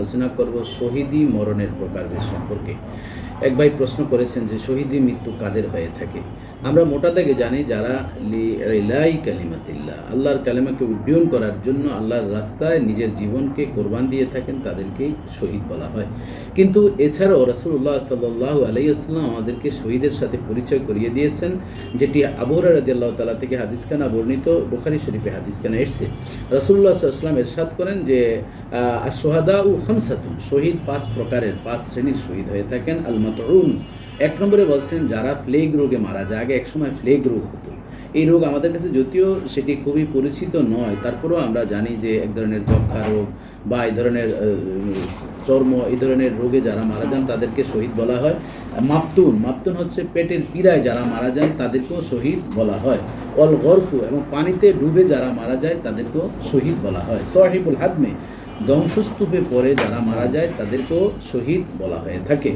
আলোচনা করব শহীদি মরণের প্রকারভেদ সম্পর্কে। এক ভাই প্রশ্ন করেছেন যে, শহীদি মৃত্যু কাদের হয়ে থাকে? আমরা মোটা দাগে জানি যারা লাই কালিমাতিল্লাহ, আল্লাহর কালিমাকে উড্ডয়ন করার জন্য আল্লাহর রাস্তায় নিজের জীবনকে কোরবান দিয়ে থাকেন, তাদেরকেই শহীদ বলা হয়। কিন্তু এছাড়াও রসুল্লাহ সাল্লাহ আলাইসলাম আমাদেরকে শহীদের সাথে পরিচয় করিয়ে দিয়েছেন, যেটি আবহরা রাজিয়াল্লাহ তালা থেকে হাদিসখানা বর্ণিত, বুখারি শরীফে হাদিসখানা এসছে। রসুল্লাহ সাল্লাম এরশাদ করেন যে সোহাদা ও খামসাতুন, শহীদ পাঁচ প্রকারের পাঁচ শ্রেণির শহীদ হয়ে থাকেন। আল এক নম্বরে বলছেন, যারা ফ্লেগ রোগে মারা যায়, আগে একসময় ফ্লেগ রোগ হতো। এই রোগ আমাদের কাছে যদিও সেটি খুবই পরিচিত নয়, তারপরেও আমরা জানি যে এক ধরনের যক্ষা রোগ বা এই ধরনের চর্ম, এই ধরনের রোগে যারা মারা যান, তাদেরকে শহীদ বলা হয়। মাপতুন মাপতুন হচ্ছে পেটের পীড়ায় যারা মারা যান, তাদেরকেও শহীদ বলা হয়। অল গর্ফু এবং পানিতে ডুবে যারা মারা যায়, তাদেরকেও শহীদ বলা হয়। সহিবুল হাদমে ধ্বংসস্তূপে পরে যারা মারা যায় তাদেরকেও শহীদ বলা হয়ে থাকে।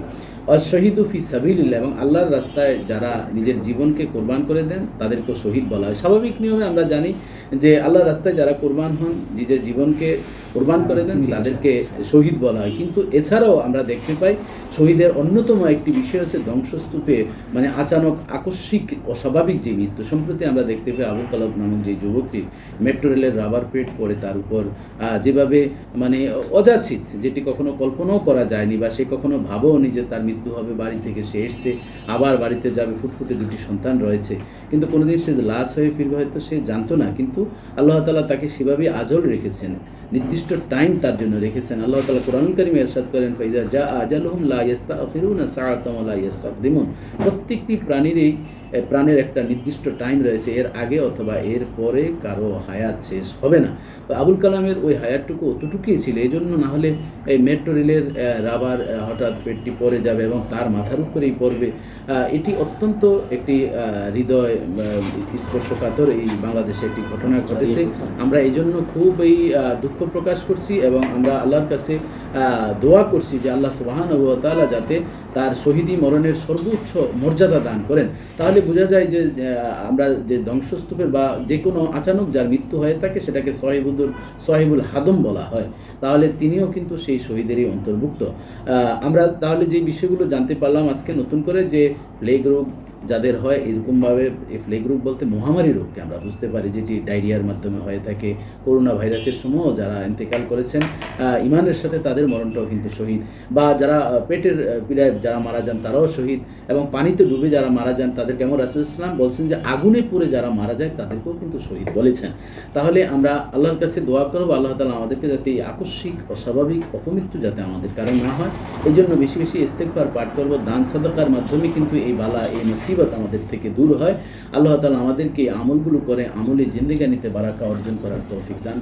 আর শহীদ ফি সাবিল্লা এবং আল্লাহর রাস্তায় যারা নিজের জীবনকে কোরবান করে দেন, তাদেরকেও শহীদ বলা হয়। স্বাভাবিক নিয়মে আমরা জানি যে আল্লাহর রাস্তায় যারা কোরবান হন, নিজের জীবনকে কোরবান করে দেন তাদেরকে শহীদ বলা হয়। কিন্তু এছাড়াও আমরা দেখতে পাই শহীদের অন্যতম একটি বিষয় হচ্ছে ধ্বংসস্তূপে মানে আচানক আকস্মিক অস্বাভাবিক যে মৃত্যু সম্প্রতি আমরা দেখতে পাই আবুল কালাম নামক যে যুবকটি মেট্রো রেলের রাবার পেট পরে তার উপর যেভাবে মানে অযাচিত যেটি কখনো কল্পনাও করা যায়নি বা সে কখনো ভাবেও নি যে তার মৃত্যু হবে বাড়ি থেকে সে এসছে আবার বাড়িতে যাবে ফুটফুটে দুটি সন্তান রয়েছে। কিন্তু কোনোদিন সে লাশ হয়ে ফিরবে হয়তো সে জানতো না কিন্তু আল্লাহ তালা তাকে সেভাবেই আজল রেখেছেন। নির্দিষ্ট টাইম তার জন্য রেখেছেন। আল্লাহ তালা কোরআন করিমে এরশাদ করেন ফাইজা যা আজালহুম লা ইস্তা আফিরুনা সাআতাম লা ইস্তাকদিমুন প্রত্যেকটি প্রাণীরই প্রাণের একটা নির্দিষ্ট টাইম রয়েছে এর আগে অথবা এর পরে কারও হায়াত শেষ হবে না। তো আবুল কালামের ওই হায়াতটুকু অতটুকুই ছিল এই জন্য না হলে এই মেট্রো রেলের রাবার হঠাৎ পেটটি পড়ে যাবে এবং তার মাথার উপরেই পড়বে। এটি অত্যন্ত একটি হৃদয় স্পর্শকাতর এই বাংলাদেশে একটি ঘটনা ঘটেছে। আমরা এই জন্য খুব এই দুঃখ প্রকাশ করছি এবং আমরা আল্লাহর কাছে দোয়া করছি যে আল্লাহ সুবাহান তাআলা যাতে তার শহীদি মরণের সর্বোচ্চ মর্যাদা দান করেন। তাহলে বোঝা যায় যে আমরা যে ধ্বংসস্তূপের বা যে কোনো আচানক যার মৃত্যু হয়ে থাকে সেটাকে সহিবুদুল, সহিবুল হাদম বলা হয়। তাহলে তিনিও কিন্তু সেই শহীদেরই অন্তর্ভুক্ত। আমরা তাহলে যে বিষয়গুলো জানতে পারলাম আজকে নতুন করে যে প্লেগ রোগ যাদের হয় এরকমভাবে এই প্লেগ রোগ বলতে মহামারী রোগকে আমরা বুঝতে পারি, যেটি ডায়রিয়ার মাধ্যমে হয়ে থাকে। করোনা ভাইরাসের সময়ও যারা ইন্তেকাল করেছেন ইমানের সাথে তাদের মরণটাও কিন্তু শহীদ। বা যারা পেটের পীড়ায় যারা মারা যান তারাও শহীদ। এবং পানিতে ডুবে যারা মারা যান তাদের কেমন রাসুল ইসলাম বলছেন যে, আগুনে পুড়ে যারা মারা যায় তাদেরকেও কিন্তু শহীদ বলেছেন। তাহলে আমরা আল্লাহর কাছে দোয়া করব, আল্লাহ তালা আমাদেরকে যাতে এই আকস্মিক, অস্বাভাবিক, অপমৃত্যু যাতে আমাদের কারণ না হয়। এই জন্য বেশি বেশি ইস্তেকবার পাঠ করব, দান সাদাকার মাধ্যমে কিন্তু এই বালা, এই মুসিবত আমাদের থেকে দূর হয়। আল্লাহ তালা আমাদেরকে আমলগুলো করে আমলে জিন্দিগানিতে বারাকা অর্জন করার তৌফিক দান